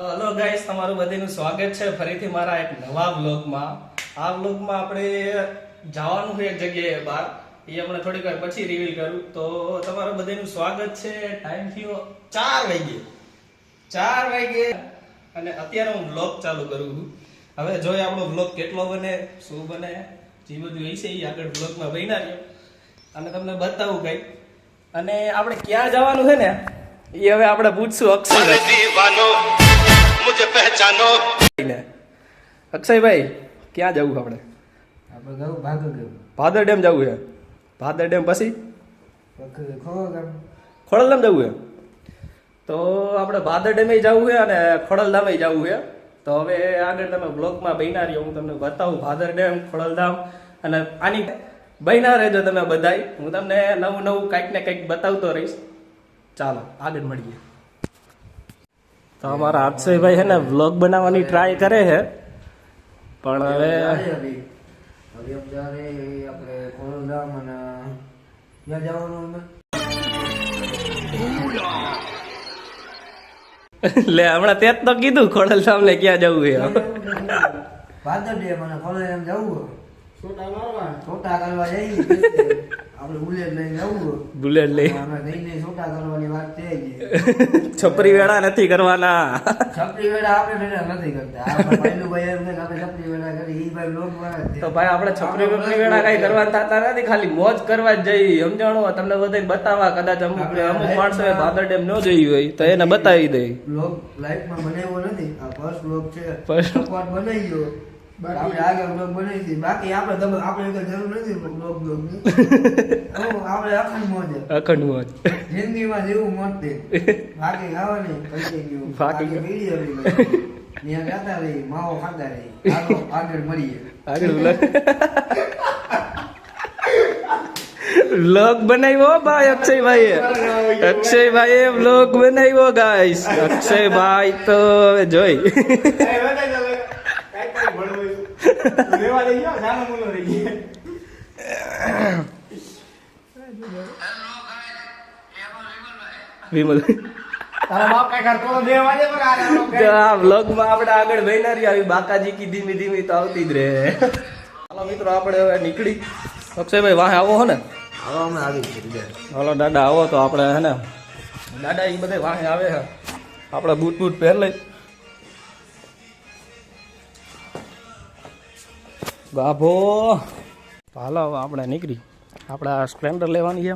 Hello guys તમારું બધાનું સ્વાગત છે. ફરીથી મારા એક નવા વ્લોગમાં આ વ્લોગમાં આપણે જવાનું છે એક જગ્યાએ બહાર. એ આપણે થોડીક વાર પછી રિવીલ કરું. તો તમારું બધાનું સ્વાગત છે. ટાઈમ થયો ચાર વાગે ચાર વાગે અને અત્યારે હું વ્લોગ ચાલુ કરું છું. હવે જોઈએ આપણો વ્લોગ કેટલો બને, શું બને. જે બધું હશે એ આગળ વ્લોગમાં બન્યા રહ્યો અને તમને બતાવું કંઈક અને આપણે ક્યાં જવાનું છે ને? એ હવે આપણે પૂછશું અક્ષય મુજે પહેચાનો. અક્ષયભાઈ ક્યાં જવું આપણે? આપણે ગયું ભાદર ડેમ ભાદર ડેમ જવું છે. ભાદર ડેમ પછી? ખોડલધામ. જવું છે. તો આપણે ભાદર ડેમે જવું છે અને ખોડલધામે જવું છે. તો હવે આગળ તમે બ્લોગમાં બન્યા રહ્યો. હું તમને બતાવું ભાદર ડેમ ખોડલધામ અને આની બન્યા રહેજો તમે બધાય. હું તમને નવું નવું કાંઈક ને કાંઈક બતાવતો રહીશ. ચાલો આગળ મળીએ. તો અમારા અક્ષયભાઈ છે ને વ્લોગ બનાવવાની ટ્રાય કરે છે. પણ હવે લે હમણાં તે જ તો કીધું ખોડલ સામને ક્યાં જવું છે? ભાદર ડેમ અને ખોલધામ જવું છોટા મારવા છોટા કરવા જઈએ આપણે બુલેટ લઈ. છપરી વેળા નથી કરવાના. છપરી વેળા આપણે નથી કરતા. તો ભાઈ આપણે છપરી વેળા કઈ કરવા થતા નથી ખાલી મોજ કરવા જ જઈ સમજાણો? તમને બધાને બતાવવા કદાચ અમુક અમુક માણસો ભાદર ડેમ ન જોયું હોય તો એને બતાવી દે. લોક લાઈફમાં બનાવ્યો નથી. આ ફર્સ્ટ લોક છે. ફર્સ્ટ બનાવી ગયો આપણે આગળ બ્લોગ બનાવી બાકી આપણે તમે આપણે કઈ જરૂર નથી બ્લોગ બ્લોગ આપણે અખંડ મોજ. અખંડ મોજ. જિંદગીમાં જેવું મોજ દે બાકી ખાવાની પૈસે ગયું. બાકી બાકી વીડિયો રહી ગયો ત્યાં ગાતા રહી માવો ખાતા રહી આગળ મળીએ. આગળ વ્લોગ બનાવ્યો ભાઈ અક્ષયભાઈ અક્ષયભાઈએ વ્લોગ બનાવ્યો ગાઈસ અક્ષયભાઈ તો હવે જોઈ વિમલ તો આ વ્લોગમાં આપણે આગળ વહીના રહી આવી બાકાજી કી ધીમી ધીમી તો આવતી જ રહે હાલો મિત્રો આપણે હવે નીકળી અક્ષયભાઈ વાહે આવો હો ને હવે અમે આવી હાલો દાદા આવો તો આપણે હે ને એ બધે વાહે આવે આપણે બૂટ બૂટ પહેર લઈ ગાભો હાલો આપણે નીકળી. આપણે સ્પ્લેન્ડર લેવાની છે.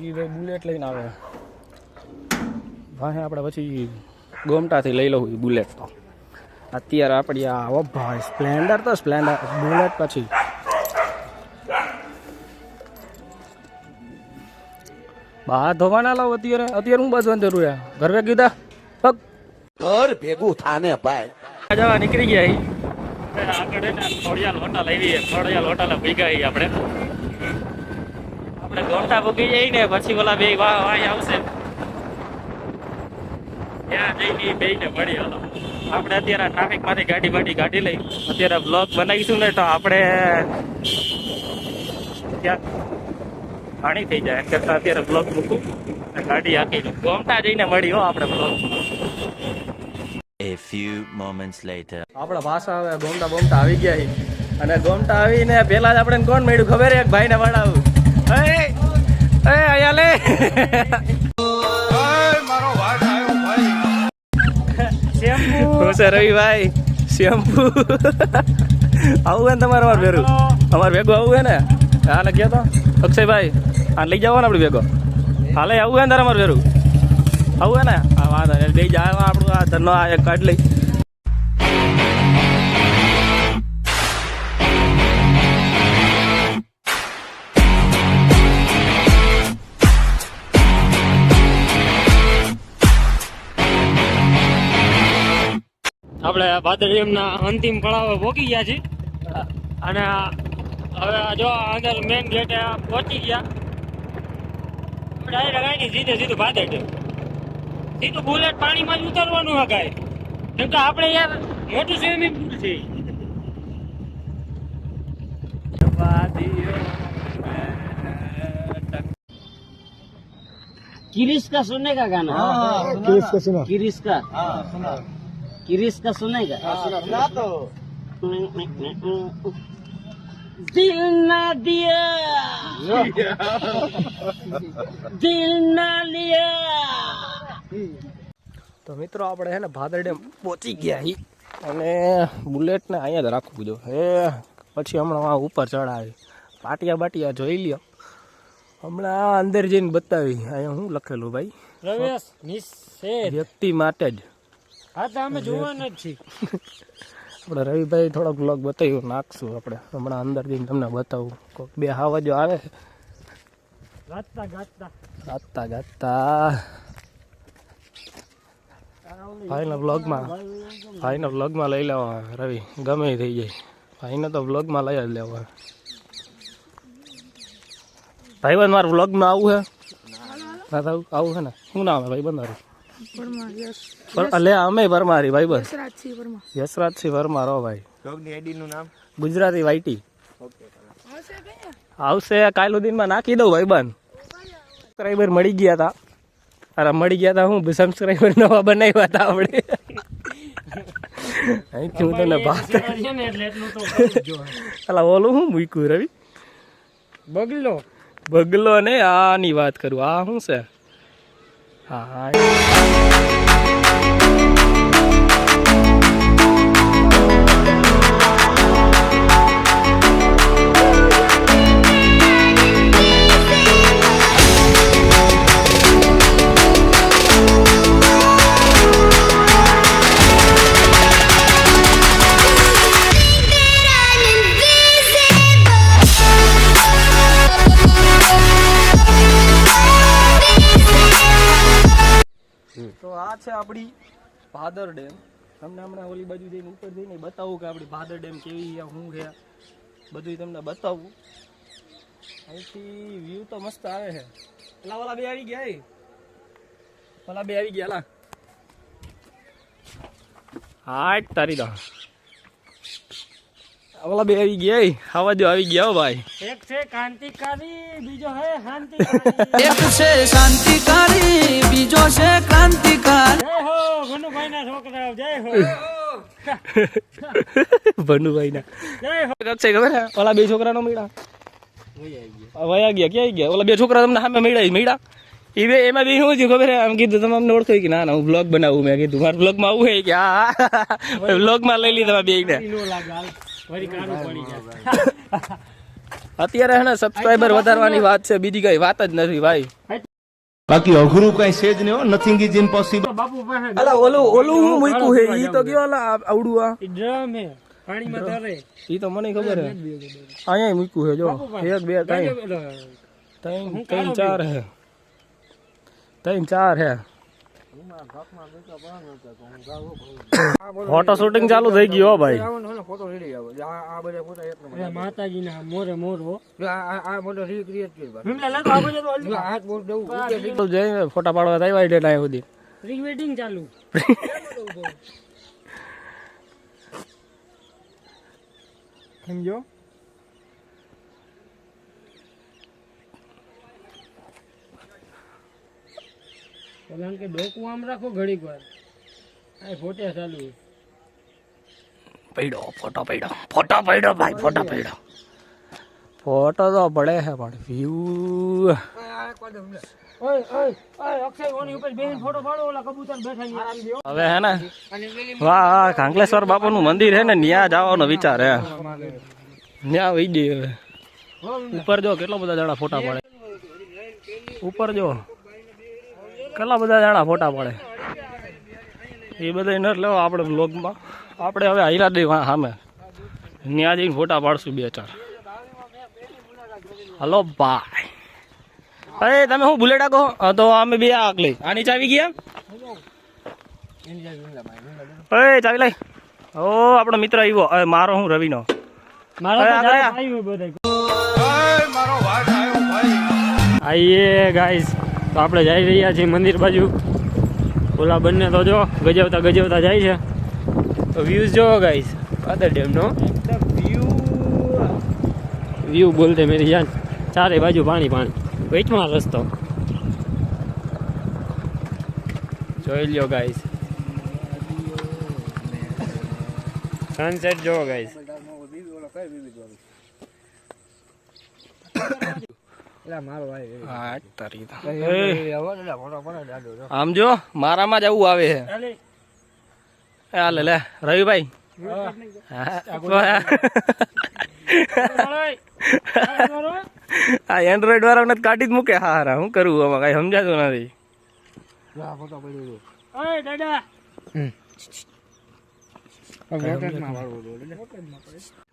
એ ભાઈ બુલેટ લઈને આવે. ભાઈ આપણે પછી ગોમટાથી લઈ લઉં બુલેટ તો. અત્યારે આપણી આ ભાઈ સ્પ્લેન્ડર તો સ્પ્લેન્ડર બુલેટ પછી. બહાર ધોવાના લાવ અત્યારે અત્યારે હું બસ જરૂર ઘર ભેગ કીધા પગ. ઘર ભેગું થાને ભાઈ. જવા નીકળી ગયા ઈ. આગળ એને ખોડિયાલ આપણે. આપણે જઈ ને, પછી ઓલા બે વાહ આવશે. ત્યાં જઈને બે ને મળી હાલો. આપણે અત્યારે ટ્રાફિકમાંથી ગાડી બાડી કાઢી લઈ. અત્યારે બ્લોગ બનાવીશું ને તો આપણે પાણી થઈ જાય. અત્યારે બ્લોક મૂકું. ગાડી આખી ગોમટા જઈને મળી હો આપણે blog A few moments later. આપણા ભાષા હવે ગોમટા બોમટા આવી ગયા છે. અને ગોમટા આવીને પેલા જ આપણે કોણ મળ્યું? ખબર એક એક ભાઈને વડાવું અરે એ અહીંયા લે હું છે રવિભાઈ. શેમ્પુ. આવું હે ને તમારે અમારે ભેરું અમારે ભેગું આવું હે ને? હા ગયા તો. અક્ષયભાઈ આ લઈ જાવ ને આપણે ભેગો. હાલે આવું હે ને તારે અમારે ભેરું આવું ને? આ વાંધો નહીં બે જાય આપણું, આ ધરનો આ એક કાઢ લઈ. આપણે ભાદરડીયમના અંતિમ પડાવે પહોંચી ગયા છીએ. અને હવે જો અંદર મેઇન ગેટે પહોંચી ગયા. ડાયરેક્ટ આવી સીધે સીધું ભાદર ડેમ સીધું બુલેટ પાણીમાં જ ઉતરવાનું હા કાંઈ કેમ કે આપણે યાર મોટું સ્વિમિંગ પુલ છે किरिस का सुनने का गाना किरिस का सुना किरिस का किरिस का सुनेगा दिल ना दिया दिल ना लिया તો મિત્રો આપણે હે ને ભાદર ડેમ પહોંચી ગયા હી. અને બુલેટને અહીંયા જ રાખવું જો હે પછી હમણાં આ ઉપર ચડાવી. પાટિયા બાટિયા જોઈ લ્યો. હમણાં આ અંદર જઈને બતાવી. અહીંયા શું લખેલું ભાઈ? પ્રવેશ નિષેધ. વ્યક્તિ માટે જ. હા તો અમે જોવાના જ છીએ. આપણે રવિભાઈ થોડોક બ્લોગ બતાવ્યું નાખશું આપણે. હમણાં અંદર જઈને તમને બતાવું. કોઈક બે હાવજો આવે. ગાતા ગાતા. ગાતા ગાતા. ભાઈના બ્લોગમાં ભાઈના બ્લોગમાં લઈ લેવા રવિ. ગમે થઈ જાય. ભાઈને તો બ્લોગમાં લઈ જ લેવા. ભાઈબંધ મારું બ્લોગમાં આવું હે? ના આવું આવું છે ને? શું નામ હે ભાઈબંધ મારું? લે અમે પરમારી ભાઈબંધ. યશરાજસિંહ પરમાર. હો ભાઈ. ગુજરાતી વાઈટી આવશે કાલ સુધીમાં નાખી દઉં ભાઈબંધ. સબસ્ક્રાઈબર મળી ગયા હતા અરે મળી ગયા હતા હું સબસ્ક્રાઈબર નવા બનાવ્યા હતા આપણે. અહીંથી હું તને ભાત. તો. અલા ઓલું હું મૂક્યું રવિ? બગલો. બગલો ને આની વાત કરું. આ શું છે? હા. છે આપણી ભાદર ડેમ. તમને હમણાં ઓલી બાજુ જઈને ઉપર જઈને બતાવું કે આપણી ભાદર ડેમ કેવી શું છે. બધું તમને બતાવું. અહીંથી વ્યૂ તો મસ્ત આવે છે. પેલા ઓલા બે આવી ગયા. ઓલા બે આવી ગયા હાટ તારી દા ઓલા બે આવી ગયા. આવા જો આવી ગયા હો ભાઈ એક છે ક્રાંતિકારી બીજો હે શાંતિકારી એક છે શાંતિકારી બીજો છે ક્રાંતિકારી જય હો ગનુભાઈ ના છોકરા જય હો ભનુભાઈ ના જય હો છે ખબર ઓલા બે છોકરાનો મેળા વયા ગયા ક્યાં ગયા ઓલા બે છોકરા તમને સામે મેળા ઈ મળ્યા એ બે એમાં બી શું થયું ખબર આમ કીધું તમે અમને ઓળખો કે ના ના હું બ્લોગ બનાવું મેં કીધું મારા બ્લોગમાં આવું હે કે હા બ્લોગમાં લઈ લીધા બે ને અત્યારે હે ને સબસ્ક્રાઈબર વધારવાની વાત છે બીજી કઈ વાત જ નથી ભાઈ. બાકી અઘરું કઈ છે જ નહીં નથિંગ ઇઝ ઇમ્પોસિબલ બાપુ પાસે અલા ઓલું ઓલું હું મૂક્યું હે ઈ તો કયો અલા આવડું આ? ડ્રમ હે પાણીમાં તરે. ઈ તો મને ખબર હે. અહીંયા મૂક્યું હે જો. એક બે ત્રણ. ત્રણ ચાર હે. ત્રણ ચાર હે. ફોટો શૂટિંગ ચાલુ થઈ ગયું હો ભાઈ. ફોટો રેડી આવો આ બધા ફોટા એક નંબર માતાજી મોરે. મોરો આ આ આ ફોટો રીક્રિએટ કરી બસ વિમલા લેતો આ બધું તો જો હાથ બોલ દઉં જઈને ફોટા પાડવા આવ્યા એટલે ત્યાં સુધી. પ્રી વેડિંગ ચાલુ. સમજો કારણ કે ડોકું આમ રાખો ઘડીક વાર. આ ફોટે ચાલુ પડ્યો ફોટો પડ્યો ફોટો પડ્યો ભાઈ ફોટો પડ્યો ફોટો તો પડે છે પણ વ્યૂ ઓય ઓય ઓય અક્ષય ઓની ઉપર બેહીને ફોટો પાડો ઓલા કબૂતર બેઠા ની આરામ દો હવે હે ને વાહ વાહ કાંકલેશ્વર બાપુનું મંદિર હે ને ત્યાં જવાનો વિચાર હે ત્યાં વહી જઈએ હવે. ઉપર જો કેટલા બધા જણા ફોટા પડે. ઉપર જો. કેટલા બધા જાણા ફોટા પડે? એ બધા ન લેવા આપણે બ્લોગમાં આપણે હવે હાઈરા દઈ સામે. ત્યાં જઈને ફોટા પાડશું બે ચાર. હલો ભાઈ. અરે તમે શું બુલેટ આખો તો અમે બે આગ લઈ. આની ચાવી ગયા અરે ચાવી લઈ. ઓ આપણો મિત્ર આવ્યો. મારો હું રવિનો. આઈએ ગાઈસ તો આપણે જઈ રહ્યા છીએ મંદિર બાજુ. ઓલા બંને તો જો ગજવતા ગજવતા જાય છે. તો વ્યૂઝ જોવો ગાઈસ પાદર ડેમનો વ્યૂ વ્યૂ બોલતે મેરી જાન. ચારે બાજુ પાણી પાણી. વચમાં રસ્તો. જોઈ લ્યો ગાઈસ સનસેટ જોવો ગાઈસ હા તારી તો. આમ જો મારામાં જ આવું આવે છે. હાલે લે રવિભાઈ. હા, આ એન્ડ્રોઈડ વાળાને જ કાઢી જ મૂકે. હારા હું કરું આમાં? કઈ સમજાતું નથી.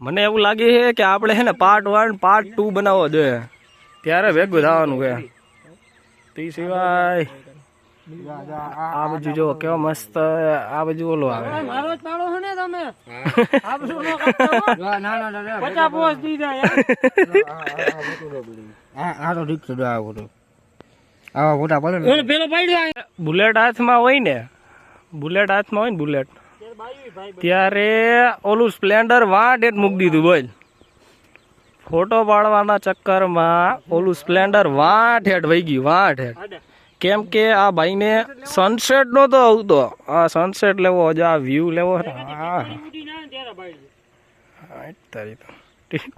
મને એવું લાગે છે કે આપણે છે ને પાર્ટ વન પાર્ટ ટુ બનાવવો જોઈએ. ત્યારે ભેગું થવાનું કે. તે સિવાય આ બાજુ જો કેવો મસ્ત આ બાજુ ઓલો આવે. મારો પાડો છો ને તમે. નો પેલો પાડ્યો બુલેટ હાથમાં હોય ને બુલેટ હાથમાં હોય ને બુલેટ ત્યારે ઓલું સ્પ્લેન્ડર વાંટ એટ મૂકી દીધું બોલ. ફોટો પાડવાના ચક્કરમાં ઓલું સ્પ્લેન્ડર વાંઠ હેઠ વહી ગયું વાંઠ હેઠ. કેમ કે આ ભાઈને સનસેટ નહોતો આવતો. આ સનસેટ લેવો હજુ આ વ્યૂ લેવો. છે હા, તારી તો. ટી-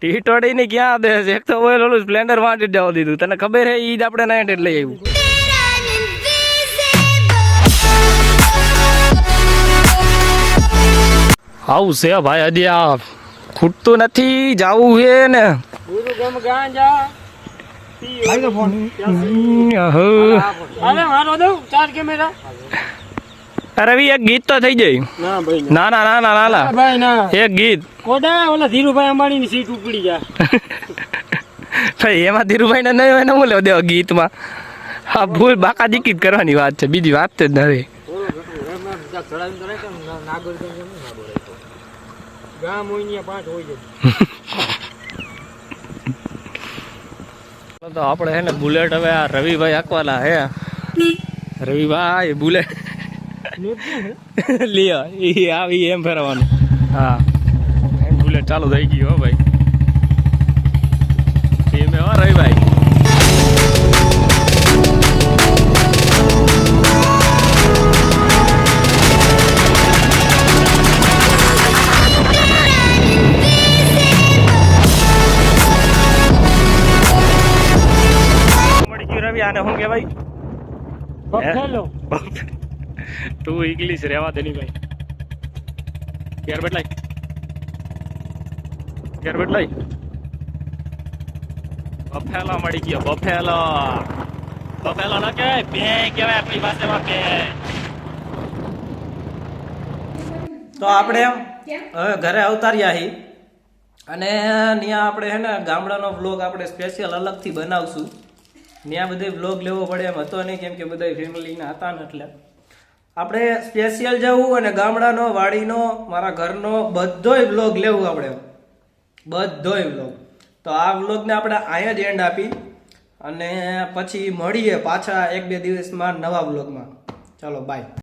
ટીટોડી ને ક્યાં દે છે? એક તો ઓલું સ્પ્લેન્ડર વાંટ જ જવા દીધું. તને ખબર હે ઈ જ આપણે નાઇટ લઈ આવ્યું. આવું છે ભાઈ હજી આ ખૂટતું નથી જાવું છે ને. ગુરુ ગમ ગાંજા અહો. હાલે મારો દઉં? ચાર કેમેરા? રવિ એક ગીત તો થઈ જાય ના ભાઈ ના. ના ના એક ગીત. કોડા ઓલા ધીરુભાઈ અંબાણી ની સીટ ઉપડી જા ભાઈ એમાં ધીરુભાઈ ને નહીં હોય ને હું લેવા દેવા ગીતમાં? હા ભૂલ બાકા દીકીત કરવાની વાત છે. બીજી વાત જ નથી. ગામ હોય ને પાંચ હોય છે. તો આપણે હે ને બુલેટ હવે આ રવિભાઈ આકવાલા હે. રવિભાઈ બુલેટ. લ્યો એ આવી એમ ફેરવાનું. હા. બુલેટ ચાલુ થઈ ગયું હો ભાઈ. રવિ આને શું કહેવાય? બફેલો. તું ઇંગ્લિશ રહેવા દે ની ભાઈ. ઘેર બેઠલાય ઘેર બેઠલાય બફેલો મળી ગયો બફેલો. બફેલો ના કહેવાય બે કહેવાય આપણી ભાષામાં બે તો આપણે હવે ઘરે અવતાર્યા હી. અને ત્યાં આપણે હે ને ગામડાનો બ્લોગ આપણે સ્પેશિયલ અલગથી બનાવશું. ત્યાં બધે વ્લોગ લેવો પડે, એમ હતો નહીં કેમ કે બધા ફેમિલીના હતા ને એટલે. આપણે સ્પેશિયલ જવું અને ગામડાનો, વાડીનો, મારા ઘરનો બધોય વ્લોગ લેવું આપણે. બધોય વ્લોગ તો આ વ્લોગને આપણે અહીંયા જ એન્ડ આપી અને પછી મળીએ પાછા એક બે દિવસમાં નવા વ્લોગમાં ચાલો બાય